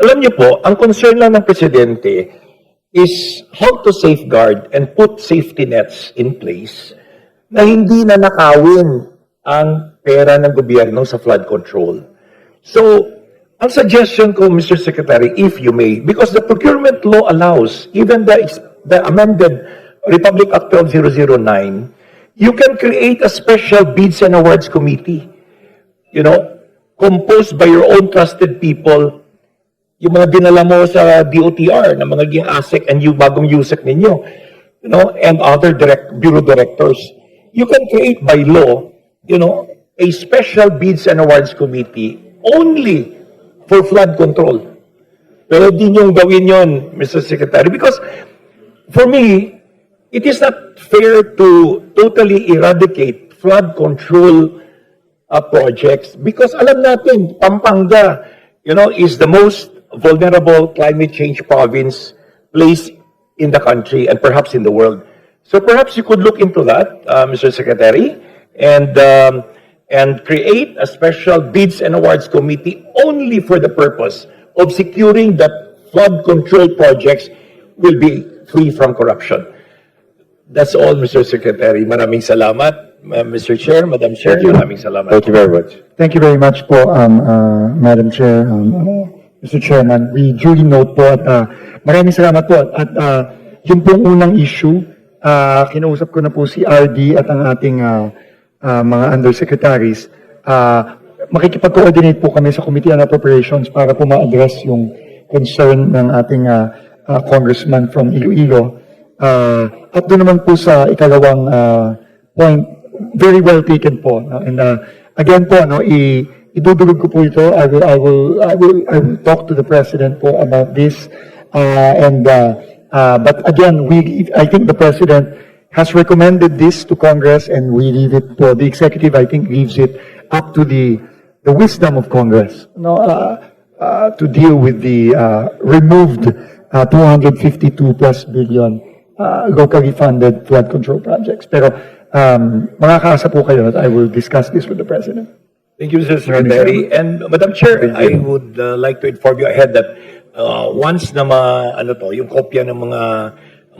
Alam niyo po, ang concern lang ng presidente is how to safeguard and put safety nets in place na hindi na nakawin ang pera ng gobyerno sa flood control. So, ang suggestion ko, Mr. Secretary, if you may, because the procurement law allows, even the, the amended Republic Act 12009, you can create a special bids and awards committee, you know, composed by your own trusted people, yung mga dinala mo sa DOTR na mga naging ASEC and yung bagong USEC ninyo, you know, and other direct, bureau directors. You can create by law, you know, a special bids and awards committee only for flood control. Pwede niyong gawin yon, Mr. Secretary, because for me, it is not fair to totally eradicate flood control uh, projects because alam natin, Pampanga, you know, is the most vulnerable climate change province place in the country and perhaps in the world. So perhaps you could look into that, uh, Mr. Secretary, and um, and create a special bids and awards committee only for the purpose of securing that flood control projects will be free from corruption. That's all, Mr. Secretary. Maraming salamat, uh, Mr. Chair, Madam Chair. Maraming salamat. Thank you very much. Thank you very much po, um, uh, Madam Chair, um, uh, Mr. Chairman. We duly note po at uh, maraming salamat po. At uh, yung pong unang issue, uh, kinausap ko na po si RD at ang ating uh, uh, mga undersecretaries. Uh, makikipag-coordinate po kami sa Committee on Appropriations para po ma-address yung concern ng ating uh, uh, congressman from Iloilo. Uh, at doon naman po sa ikalawang uh, point, very well taken po. no? And uh, again po, no, i idudulog ko po ito. I will, I will, I will, I will talk to the president po about this. Uh, and, uh, uh, but again, we, I think the president has recommended this to Congress and we leave it po, the executive, I think, leaves it up to the, the wisdom of Congress, no, uh, uh, to deal with the, uh, removed, uh, 252 plus billion, uh, locally funded flood control projects. Pero, um, makakaasa po kayo that I will discuss this with the president. Thank you, Mr. Secretary. And Madam Chair, I would uh, like to inform you ahead that uh, once na ma, ano to, yung kopya ng mga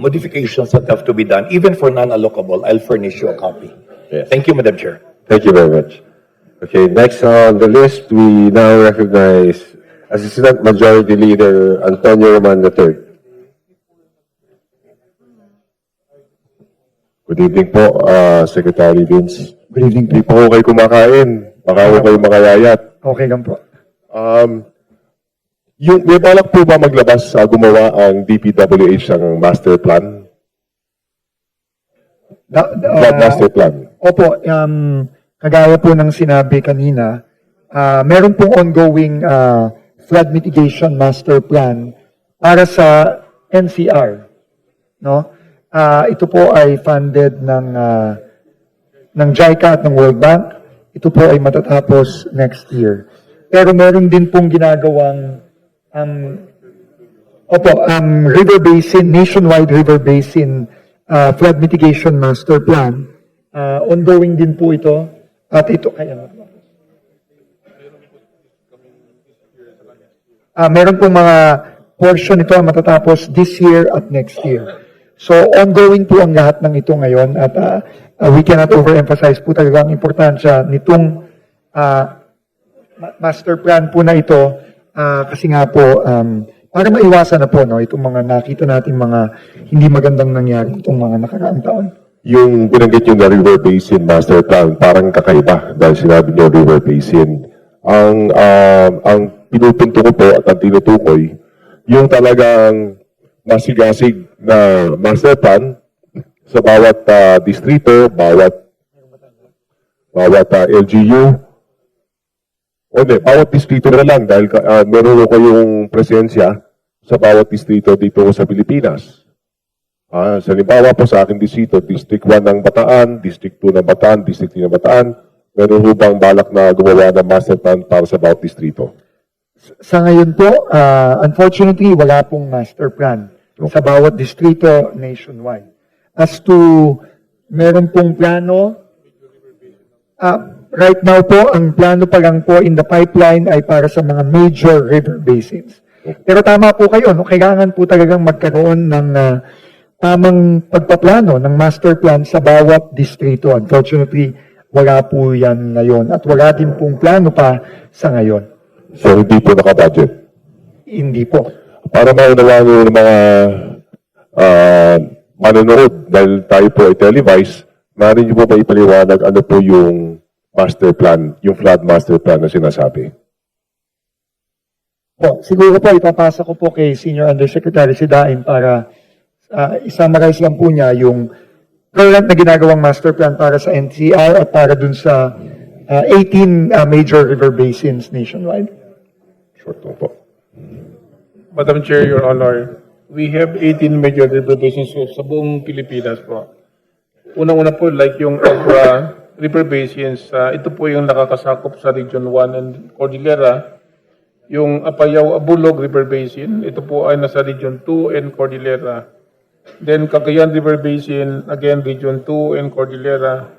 modifications that have to be done, even for non-allocable, I'll furnish you a copy. Yes. Thank you, Madam Chair. Thank you very much. Okay, next on the list, we now recognize Assistant Majority Leader Antonio Roman III. Good evening po, uh, Secretary Vince. Good evening Hindi po. kayo kumakain. Baka ako kayo makayayat. Okay lang po. Um, yung, may balak po ba maglabas sa gumawa ang DPWH ng master plan? Da, da- Flood master plan. Opo, um, kagaya po ng sinabi kanina, ah, meron pong ongoing ah, flood mitigation master plan para sa NCR. No? Ah, ito po ay funded ng ah, ng JICA at ng World Bank. Ito po ay matatapos next year. Pero meron din pong ginagawang um, Opo, um, River Basin, Nationwide River Basin uh, Flood Mitigation Master Plan. Uh, ongoing din po ito. At ito, kaya Ah, meron pong mga portion ito matatapos this year at next year. So, ongoing po ang lahat ng ito ngayon at ah, ah, we cannot overemphasize po talaga ang importansya nitong ma- master plan po na ito ah, kasi nga po um, para maiwasan na po no itong mga nakita nating mga hindi magandang nangyari itong mga nakaraang taon. Yung binanggit yung River Basin Master Plan, parang kakaiba dahil sinabi nyo River Basin. Ang, um, ang pinupunto ko po at ang tinutukoy, yung talagang masigasig na master plan sa bawat ah, distrito, bawat bawat ah, LGU, o hindi, bawat distrito na lang dahil uh, meron ko kayong presensya sa bawat distrito dito sa Pilipinas. Ah, sa halimbawa po sa aking distrito, District 1 ng Bataan, District 2 ng Bataan, District 3 ng Bataan, meron ho bang balak na gumawa ng master plan para sa bawat distrito? Sa ngayon po, ah, unfortunately, wala pong master plan sa bawat distrito nationwide. As to, meron pong plano, ah, right now po, ang plano pa lang po in the pipeline ay para sa mga major river basins. Pero tama po kayo, no? kailangan po talagang magkaroon ng ah, tamang pagpaplano ng master plan sa bawat distrito. Unfortunately, wala po yan ngayon at wala din pong plano pa sa ngayon. So, hindi po nakabudget. Hindi po. Para maunawaan nyo ng mga ah, manonood, dahil tayo po ay televise, maaari nyo po ba ipaliwanag ano po yung master plan, yung flood master plan na sinasabi? Po, siguro po ipapasa ko po kay Senior Undersecretary si Dain para uh, isummarize lang po niya yung current na ginagawang master plan para sa NCR at para dun sa ah, 18 ah, major river basins nationwide. Short po. Madam Chair, Your Honor, we have 18 major basins po sa buong Pilipinas po. Unang-una po, like yung Abra River Basins, ah, ito po yung nakakasakop sa Region 1 and Cordillera. Yung Apayao Abulog River Basin, ito po ay nasa Region 2 and Cordillera. Then Cagayan River Basin, again Region 2 and Cordillera.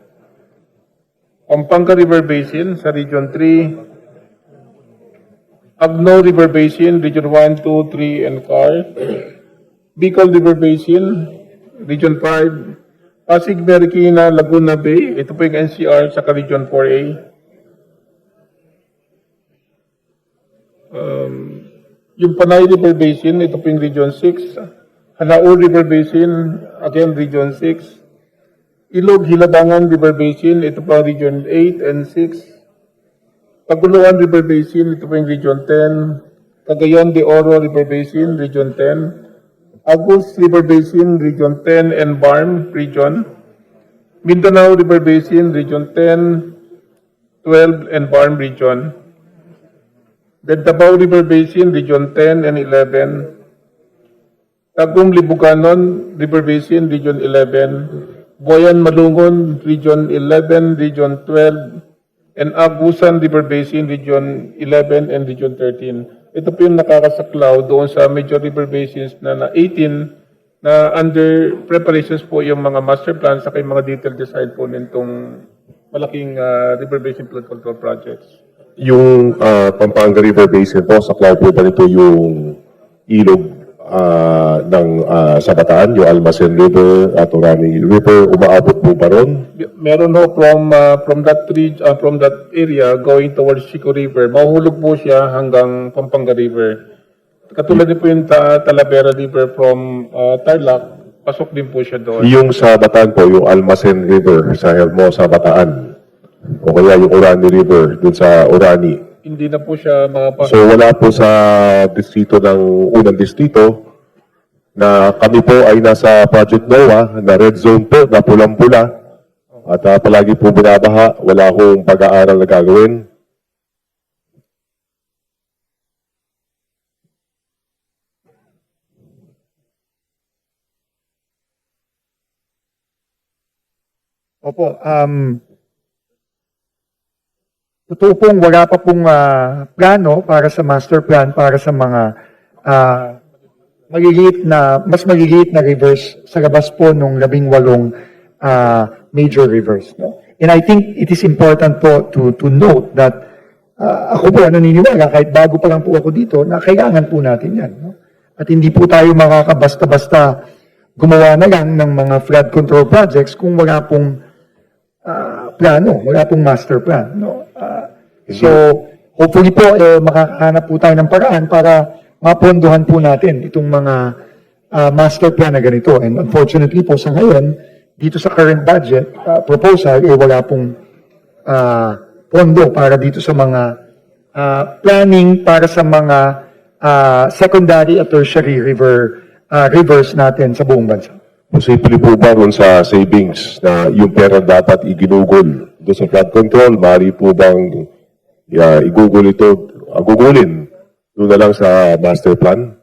Pampanga River Basin sa Region 3, Agno River Basin, Region 1, 2, 3, and CAR. Bicol River Basin, Region 5. Pasig, Marikina, Laguna Bay, ito po yung NCR, saka Region 4A. Um, yung Panay River Basin, ito po yung Region 6. Hanaul River Basin, again Region 6. Ilog, Hiladangan River Basin, ito ang Region 8 and 6. Paguluan River Basin, ito po yung Region 10. Cagayan de Oro River Basin, Region 10. Agus River Basin, Region 10 and Barm Region. Mindanao River Basin, Region 10, 12 and Barm Region. Then Davao River Basin, Region 10 and 11. Tagum Libuganon River Basin, Region 11. Boyan Malungon, Region 11, Region 12. And Agusan River Basin, Region 11 and Region 13. Ito po yung nakakasaklaw doon sa major river basins na, na 18 na under preparations po yung mga master plans sa mga detailed design po nitong malaking ah, river basin flood control projects. Yung ah, Pampanga River Basin po, sa cloud po ba nito yung ilog ah, ng ah, Sabataan, yung Almacen River at Orani River, umaabot po ba ron? Meron ho from ah, from that region from that area going towards Chico River. Mahuhulog po siya hanggang Pampanga River. Katulad din po yung Ta- Talavera River from ah, Tarlac, pasok din po siya doon. Yung sa Bataan po, yung Almacen River sa Hermosa, Bataan. O kaya yung Orani River, dun sa Orani. Hindi na po siya makapasok. So wala po sa distrito ng unang distrito na kami po ay nasa Project NOAA na red zone po na pulang-pula at ah, palagi po binabaha, wala akong pag-aaral na gagawin. Opo, um, totoo pong wala pa pong ah, plano para sa master plan para sa mga ah, maliliit na, mas maliliit na rivers sa labas po nung labing walong ah, major rivers. No? And I think it is important po to, to note that ah, ako po naniniwala, kahit bago pa lang po ako dito, na kailangan po natin yan. No? At hindi po tayo makakabasta-basta gumawa na lang ng mga flood control projects kung wala pong ah, plano, wala pong master plan. No? Ah, so, hopefully po, eh, makakahanap po tayo ng paraan para mapondohan po natin itong mga ah, master plan na ganito. And unfortunately po sa ngayon, dito sa current budget ah, proposal, eh, wala pong ah, pondo para dito sa mga ah, planning para sa mga ah, secondary at tertiary river ah, rivers natin sa buong bansa. Posible po ba ron sa savings na yung pera dapat iginugol doon sa flood control? Mari po bang yeah, igugol ito, uh, gugulin doon na lang sa master plan?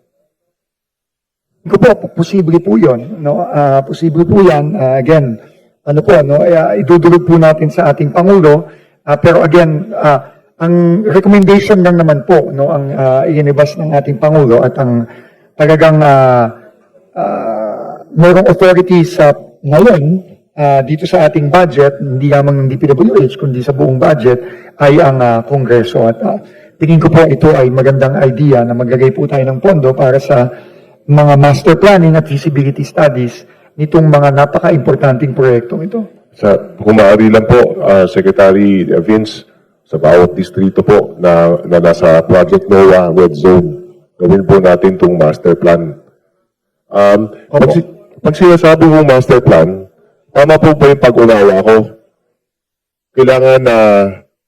Ko po, posible po yun. No? Ah, posible po yan. Ah, again, ano po, no? Uh, idudulog po natin sa ating Pangulo. Ah, pero again, ah, ang recommendation lang naman po, no, ang uh, inibas ng ating Pangulo at ang talagang ah, ah, merong authority sa ngayon ah, dito sa ating budget, hindi lamang ng DPWH, kundi sa buong budget, ay ang ah, Kongreso. At ah, tingin ko po ito ay magandang idea na maglagay po tayo ng pondo para sa mga master planning at feasibility studies nitong mga napaka-importanting proyektong ito. Sa, kung maaari lang po, ah, Secretary Vince, sa bawat distrito po na, na nasa Project NOAA Red Zone, gawin po natin itong master plan. Um, pag, si- pag sinasabi kong master plan, tama po ba yung pag-unawa ko? Kailangan na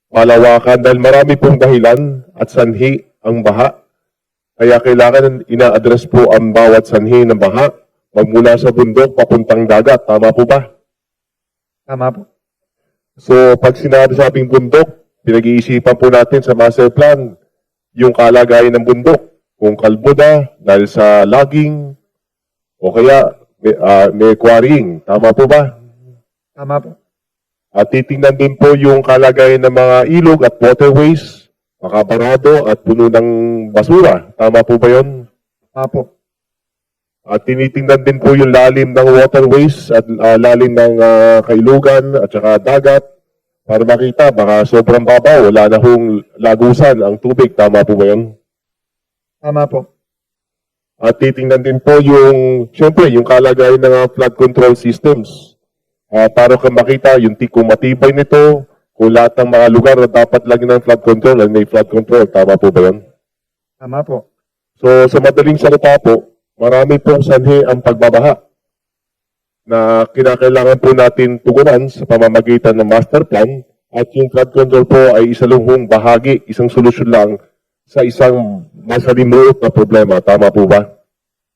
malawakan dahil marami pong dahilan at sanhi ang baha. Kaya kailangan ina-address po ang bawat sanhi ng baha magmula sa bundok papuntang dagat. Tama po ba? Tama po. So, pag sinabi sabing bundok, pinag-iisipan po natin sa master plan yung kalagayan ng bundok. Kung kalbo na, dahil sa logging, o kaya may, ah, may quarrying. Tama po ba? Tama po. At titingnan din po yung kalagayan ng mga ilog at waterways, makabarado at puno ng basura. Tama po ba yon? Tama po. At tinitingnan din po yung lalim ng waterways at ah, lalim ng ah, kailugan at saka dagat para makita baka sobrang babaw, wala na hong lagusan ang tubig. Tama po ba yun? Tama po. At titingnan din po yung, syempre, yung kalagayan ng ah, flood control systems. Ah, para kung makita yung ti- kung matibay nito, kung lahat ng mga lugar na dapat lagyan ng flood control, ay may flood control. Tama po ba yun? Tama po. So, sa madaling salita po, marami pong sanhi ang pagbabaha na kinakailangan po natin tugunan sa pamamagitan ng master plan at yung flood control po ay isa luhong bahagi, isang solusyon lang sa isang masalimuot na problema. Tama po ba?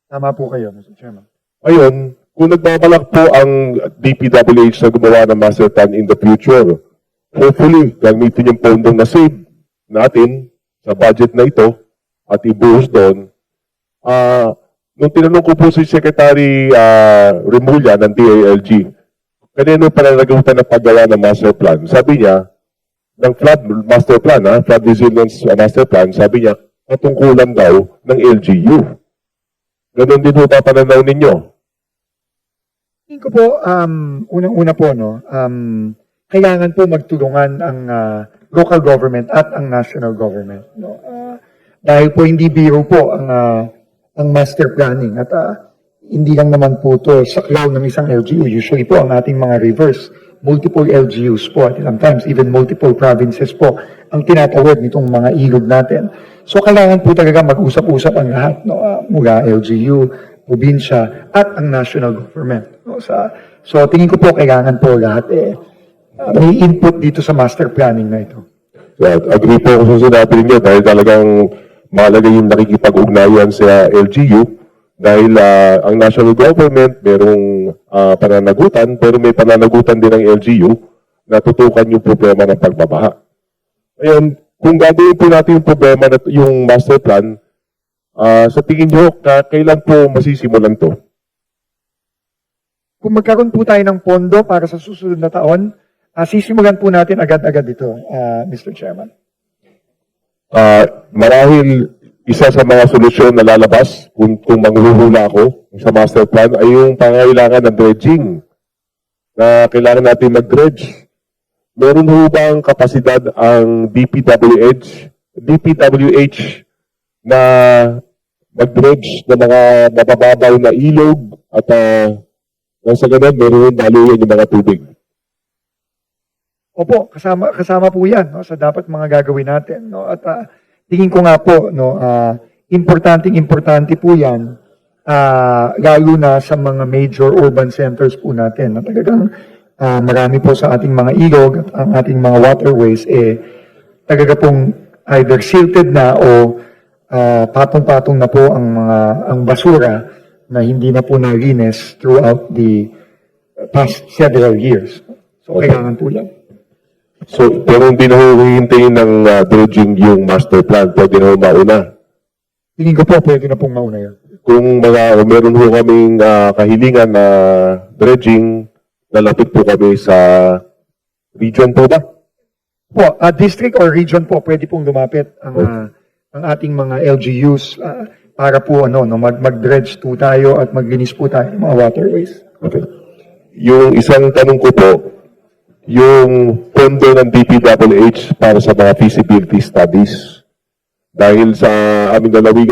Tama po kayo, Mr. Chairman. Ayun, kung nagbabalak po ang DPWH na gumawa ng master plan in the future, hopefully, gamitin yung pondong na save natin sa budget na ito at ibuhos doon. Ah, nung tinanong ko po si Secretary ah, Remulla ng DALG, kanino pananagutan ng paggawa ng master plan? Sabi niya, ng flood master plan, ha, flood resilience ah, master plan, sabi niya, katungkulan daw ng LGU. Ganon din po ba pananaw ninyo? Tingin ko po, um, unang-una po, no, um, kailangan po magtulungan ang ah, local government at ang national government. No? Ah, dahil po hindi biro po ang, ah, ang master planning at ah, hindi lang naman po to saklaw ng isang LGU. Usually po ang ating mga rivers, multiple LGUs po at sometimes even multiple provinces po ang tinatawag nitong mga ilog natin. So kailangan po talaga mag-usap-usap ang lahat, no? ah, mula LGU, probinsya, at ang national government. No? Sa, so tingin ko po kailangan po lahat eh, ah, may input dito sa master planning na ito. Yeah, agree po ako sa sinabi ninyo dahil talagang mahalaga yung nakikipag-ugnayan sa LGU dahil ah, ang national government merong ah, pananagutan pero may pananagutan din ng LGU na tutukan yung problema ng pagbabaha. Ngayon, kung gagawin po natin yung problema na yung master plan, ah, sa tingin nyo, ka, kailan po masisimulan to? Kung magkaroon po tayo ng pondo para sa susunod na taon, ah, sisimulan po natin agad-agad ito, ah, Mr. Chairman. Ah, marahil isa sa mga solusyon na lalabas kung, kung manghuhula ako sa master plan ay yung pangailangan ng dredging na kailangan natin mag-dredge. Meron ho bang kapasidad ang DPWH, DPWH na mag-dredge ng mga mabababaw na ilog at uh, nang sa ganun, meron daluyan yung mga tubig. Opo, kasama kasama po 'yan no, sa dapat mga gagawin natin no. At ah, tingin ko nga po no, ah, importanteng importante po 'yan ah, lalo na sa mga major urban centers po natin. Na talagang ah, marami po sa ating mga ilog at ang ating mga waterways eh talaga pong either silted na o ah, patong-patong na po ang mga ang basura na hindi na po nalinis throughout the past several years. So Okay. kailangan po yan. So, pero hindi na ho hihintayin ng ah, dredging yung master plan, pwede na mauna. Tingin ko po, pwede na pong mauna yan. kung mga kung meron ho kaming ah, kahilingan na dredging, lalapit po kami sa region po ba? Po, ah, district or region po, pwede pong lumapit ang, ah, ang ating mga LGUs ah, para po ano, no, mag, mag-dredge po tayo at maglinis po tayo ng mga waterways. Okay. Yung isang tanong ko po, yung pondo ng DPWH para sa mga feasibility studies, dahil sa aming lalawigan